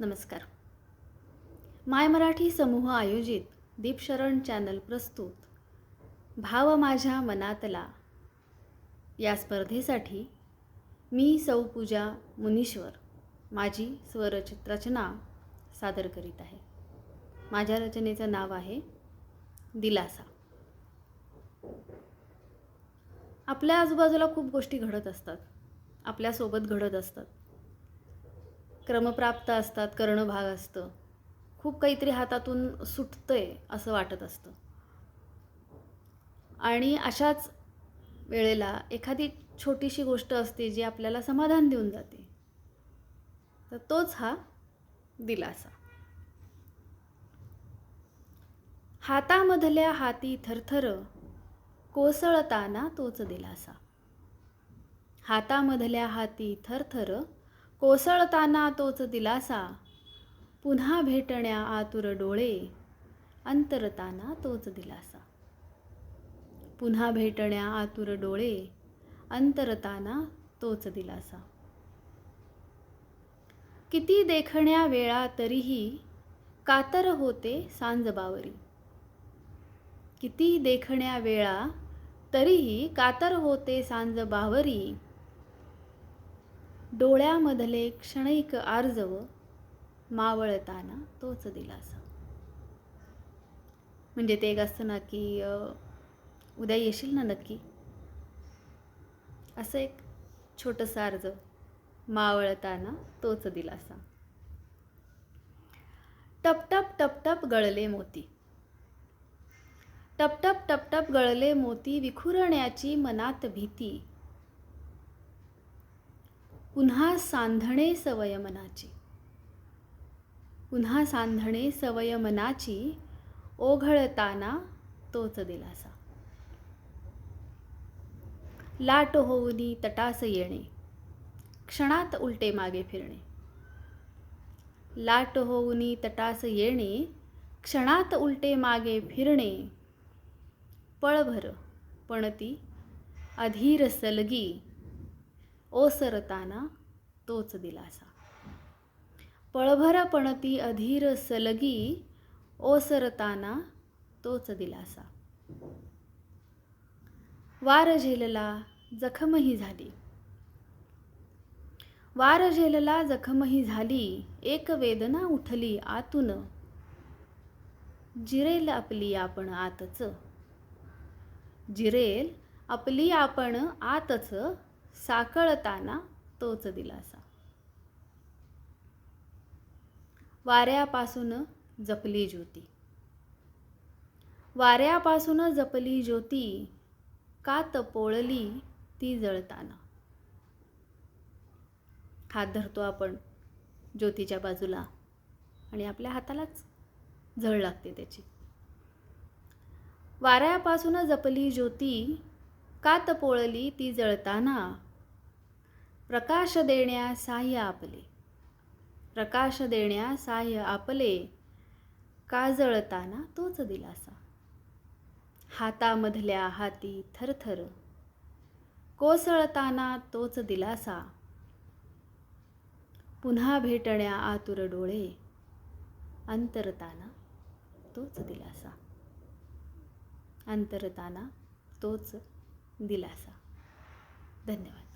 नमस्कार. माय मराठी समूह आयोजित दीपशरण चॅनल प्रस्तुत. भाव माझ्या मनातला. या स्पर्धेसाठी मी सौ पूजा मुनीश्वर माझी स्वरचित रचना सादर करीत आहे. माझ्या रचनेचं नाव आहे दिलासा. आपल्या आजूबाजूला खूप गोष्टी घडत असतात. आपल्यासोबत घडत असतात. क्रमप्राप्त असतात कर्णभाग भाग असतं. खूप काहीतरी हातातून सुटतंय असं वाटत असतं. आणि अशाच वेळेला एखादी छोटीशी गोष्ट असते जी आपल्याला समाधान देऊन जाते. तर तोच हा दिलासा. हातामधल्या हाती थरथर कोसळताना तोच दिलासा. हातामधल्या हाती थरथर कोसळताना तोच दिलासा. पुन्हा भेटण्या आतुर डोळे अंतरताना तोच दिलासा. पुन्हा भेटण्या आतुर डोळे अंतरताना तोच दिलासा. किती देखण्या वेळा तरीही कातर होते सांजबावरी. किती देखण्या वेळा तरीही कातर होते सांजबावरी. डोळ्यामधले क्षणिक आर्जव मावळताना तोच दिलासा. म्हणजे ते एक असतं ना की उद्या येशील ना नक्की? असं एक छोटंसं अर्ज मावळताना तोच दिलासा. टपटप टपटप गळले मोती. टपटप टपटप गळले मोती विखुरण्याची मनात भीती. पुन्हा सांधणे सवय मनाची. पुन्हा सांधणे सवय मनाची ओघळताना तोच दिलासा. लाट होऊनी तटास येणे क्षणात उलटे मागे फिरणे. लाट होऊनी तटास येणे क्षणात उलटे मागे फिरणे. पळभर पणती अधीर सलगी ओसरताना तोच दिलासा. पळभर पणती अधीर सलगी ओसरताना तोच दिलासा. वार झेलला जखमही झाली. वार झेलला जखमही झाली. एक वेदना उठली आतून. जिरेल आपली आपण आतच. जिरेल आपली आपण आतच. साकळताना तोच दिलासा. वाऱ्यापासून जपली ज्योती. वाऱ्यापासून जपली ज्योती का तपोळली ती जळताना. हात धरतो आपण ज्योतीच्या बाजूला आणि आपल्या हातालाच झळ लागते त्याची. वाऱ्यापासून जपली ज्योती का तपोळली ती जळताना प्रकाश देण्या साह्य आपले. प्रकाश देण्या साह्य आपले. काजळताना तोच दिलासा. हातामधल्या हाती थरथर. कोसळताना तोच दिलासा. पुन्हा भेटण्या आतुर डोळे. अंतरताना तोच दिलासा. अंतरताना तोच दिलासा. धन्यवाद.